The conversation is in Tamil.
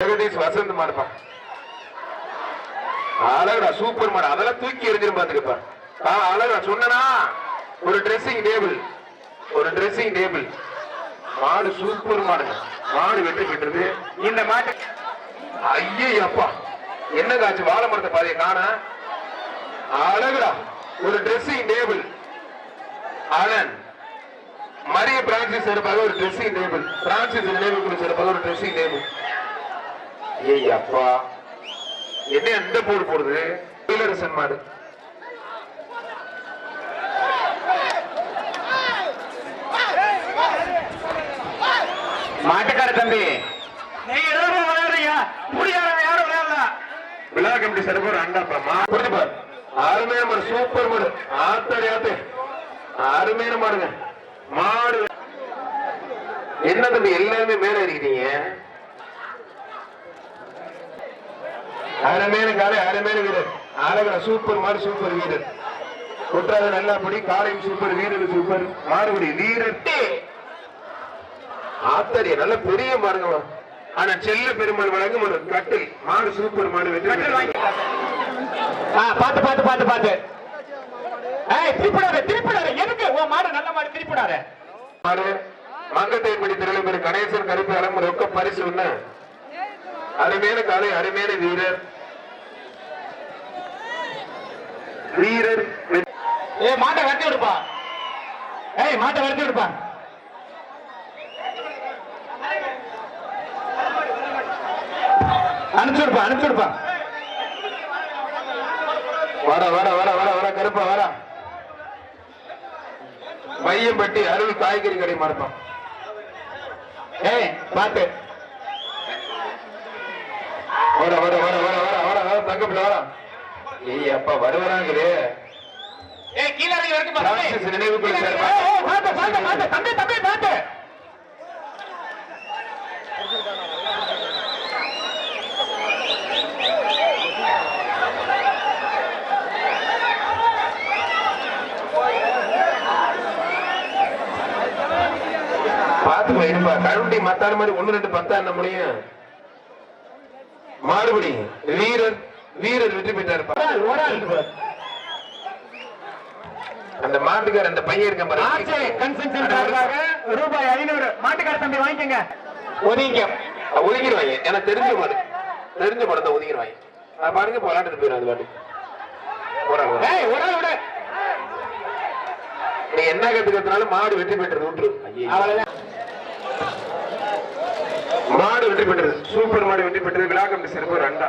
ஜெகதீஷ் வசந்த் மாடுப்பான் அழகுடா சூப்பர் மாடு. அதெல்லாம் தூக்கி எறிஞ்சிரும் பாத்துக்கப்பா அழகுடா சொன்னனா? ஒரு ட்ரெஸ்ஸிங் டேபிள் ஒரு ட்ரெஸ்ஸிங் டேபிள் மாடு சூப்பர் மாடு. மாடு வெற்றி பெற்றது. இந்த மாட்டு ஐயப்பா என்ன காச்சு வாழை மரத்தை பாதைய காண? அழகுடா ஒரு ட்ரெஸ்ஸிங் டேபிள் அலன் மரிய பிரான்சிஸ் சிறப்பாக ஒரு ட்ரெஸ்ஸிங் டேபிள் பிரான்சிஸ் நினைவுக்குழு சிறப்பாக ஒரு ட்ரெஸ்ஸிங் ஏய் அப்பா. என்ன எந்த போடு போடுது? இளரசன் மாடு. மாட்டுக்கார தம்பி. நீங்க எதாவது விளையாடுறீங்க? யாரும் விளையாடல. விழா கமிட்டி சிறப்பு ஒரு புரிஞ்சு பாரு. அருமையான மாடு சூப்பர் மாடு. ஆத்தாடி ஆத்து. அருமையான மாடுங்க. மாடு. என்ன தம்பி எல்லாருமே மேல இருக்கிறீங்க அருமையான காலை அருமையான வீரர். அழகா சூப்பர் மாடு சூப்பர் வீரர். குற்றாத நல்லா படி காலையும் சூப்பர் வீரர் சூப்பர் மாடுபடி வீரர் ஆத்தாரிய நல்ல பெரிய மாடுங்க ஆனா செல்ல பெருமாள் வழங்கும் ஒரு கட்டில். மாடு சூப்பர் மாடு வெற்றி பாத்து பாத்து பாத்து பாத்து ஏய் திருப்பிடாத திருப்பிடாத எதுக்கு? உன் மாடு நல்ல மாடு திருப்பிடாத மாடு மங்கத்தைப்படி திருவிழா கணேசன் கருப்பு அலம் ரொக்க பரிசு ஒண்ணு அருமையான காலை அருமையான வீரர். வீரர். ஏய் மாட்டை வரட்டி விடுப்பா. ஏய் மாட்டை வரட்டி விடுப்பா. அனுப்பிச்சு விடுப்பா அனுப்பிச்சு விடுப்பா. வர வர வர வர வர கருப்பா வர மையம்பட்டி அருள் காய்கறி கடை மரப்பம் ஏய் பாத்து. வர வர வர வர வர வர வர தங்கப்பிள்ள வர. ஏய் அப்பா வருவராங்களே. ஏய் கீழ இறங்கி வரைக்கும் பா பிரான்சிஸ் நினைவுக்குழு ஏய், சேர்ப்பா. ஏய், ஏய், பாத்து பாத்து பாத்து தம்பி தம்பி பாத்து பார்த்து போயிருப்பா கருண்டி மத்தாறு மாதிரி ஒண்ணு ரெண்டு பத்தா என்ன முடியும்? மாறுபடி வீரர் வீரர் வெற்றி ஆள். அந்த மாட்டுக்கார அந்த பையன் இருக்க பாரு. ஆர்ஜே கன்சென்ஷன் சார்பாக ரூபாய் ஐநூறு. மாட்டுக்கார தம்பி வாங்கிக்கங்க. ஒதுங்க ஒதுங்கிடுவாங்க. எனக்கு தெரிஞ்ச மாடு தெரிஞ்ச படத்தை ஒதுங்கிடுவாங்க. அது பாருங்க போராட்டத்து போயிடும் அது பாட்டு நீ என்ன கத்துக்கிறதுனால மாடு வெற்றி பெற்றது விட்டுரு அவ்வளவுதான் மாடு வெற்றி பெற்றது. சூப்பர் மாடு வெற்றி பெற்றது. விழா கமிட்டி சிறப்பு ரெண்டா